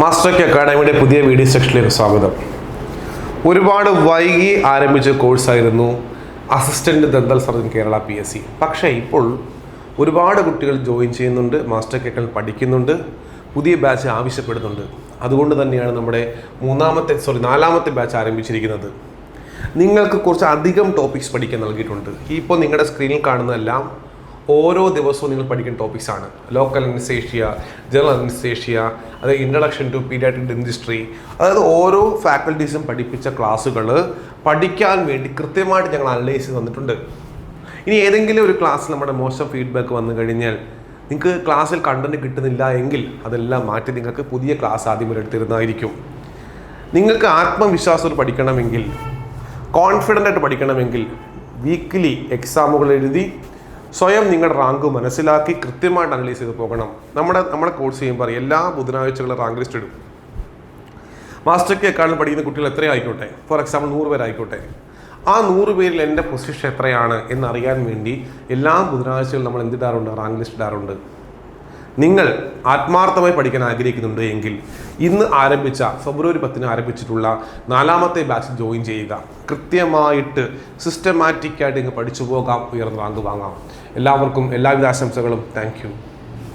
Master K അക്കാഡമിയുടെ പുതിയ video സെക്ഷനിലേക്ക് സ്വാഗതം. ഒരുപാട് വൈകി ആരംഭിച്ച കോഴ്സായിരുന്നു assistant dental surgeon Kerala P S C. പക്ഷേ ഇപ്പോൾ ഒരുപാട് കുട്ടികൾ ജോയിൻ ചെയ്യുന്നുണ്ട് മാസ്റ്റർ കെകൾ പഠിക്കുന്നുണ്ട് പുതിയ ബാച്ച് ആവശ്യപ്പെടുന്നുണ്ട്. അതുകൊണ്ട് തന്നെയാണ് നമ്മുടെ മൂന്നാമത്തെ സോറി നാലാമത്തെ ബാച്ച് ആരംഭിച്ചിരിക്കുന്നത്. നിങ്ങൾക്ക് കുറച്ച് അധികം ടോപ്പിക്സ് പഠിക്കാൻ നൽകിയിട്ടുണ്ട്. ഇപ്പോൾ നിങ്ങളുടെ സ്ക്രീനിൽ കാണുന്നതെല്ലാം ഓരോ ദിവസവും നിങ്ങൾ പഠിക്കുന്ന ടോപ്പിക്സ് ആണ്. ലോക്കൽ അനസ്തേഷ്യ ജനറൽ അനസ്തേഷ്യ അതായത് ഇൻട്രഡക്ഷൻ ടു പീഡിയാട്രിക് ഡെന്റിസ്ട്രി അതായത് ഓരോ ഫാക്കൽറ്റീസും പഠിപ്പിച്ച ക്ലാസ്സുകൾ പഠിക്കാൻ വേണ്ടി കൃത്യമായിട്ട് ഞങ്ങൾ അനലൈസ് ചെയ്ത് തന്നിട്ടുണ്ട്. ഇനി ഏതെങ്കിലും ഒരു ക്ലാസ്സിൽ നമ്മുടെ മോശം ഫീഡ്ബാക്ക് വന്നു കഴിഞ്ഞാൽ നിങ്ങൾക്ക് ക്ലാസ്സിൽ കണ്ടന്റ് കിട്ടുന്നില്ല എങ്കിൽ അതെല്ലാം മാറ്റി നിങ്ങൾക്ക് പുതിയ ക്ലാസ് ആദ്യം എടുത്തിരുന്നതായിരിക്കും നിങ്ങൾക്ക് ആത്മവിശ്വാസത്തോട് പഠിക്കണമെങ്കിൽ കോൺഫിഡന്റ് ആയിട്ട് പഠിക്കണമെങ്കിൽ വീക്ക്ലി എക്സാമുകൾ എഴുതി സ്വയം നിങ്ങളുടെ റാങ്ക് മനസ്സിലാക്കി കൃത്യമായിട്ട് അനലൈസ് ചെയ്ത് പോകണം. നമ്മുടെ നമ്മുടെ കോഴ്സ് ചെയ്യുമ്പോൾ എല്ലാ ബുധനാഴ്ചകളും റാങ്ക് ലിസ്റ്റ് ഇടും. മാസ്റ്റർക്ക് അക്കാഡമി പഠിക്കുന്ന കുട്ടികൾ എത്രയായിക്കോട്ടെ? ഫോർ എക്സാമ്പിൾ നൂറ് പേരായിക്കോട്ടെ. ആ നൂറ് പേരിൽ എന്റെ പൊസിഷൻ എത്രയാണ് എന്നറിയാൻ വേണ്ടി എല്ലാ ബുധനാഴ്ചകളും നമ്മൾ എന്തിടാറുണ്ട് റാങ്ക് ലിസ്റ്റ് ഇടാറുണ്ട്. നിങ്ങൾ ആത്മാർത്ഥമായി പഠിക്കാൻ ആഗ്രഹിക്കുന്നുണ്ട് എങ്കിൽ ഇന്ന് ആരംഭിച്ച ഫെബ്രുവരി പത്തിന് ആരംഭിച്ചിട്ടുള്ള നാലാമത്തെ ബാച്ച് ജോയിൻ ചെയ്യുക. കൃത്യമായിട്ട് സിസ്റ്റമാറ്റിക്കായിട്ട് ഇങ്ങ് പഠിച്ചു പോകാം ഉയർന്ന റാങ്ക് വാങ്ങാം. എല്ലാവർക്കും എല്ലാവിധ ആശംസകളും. താങ്ക്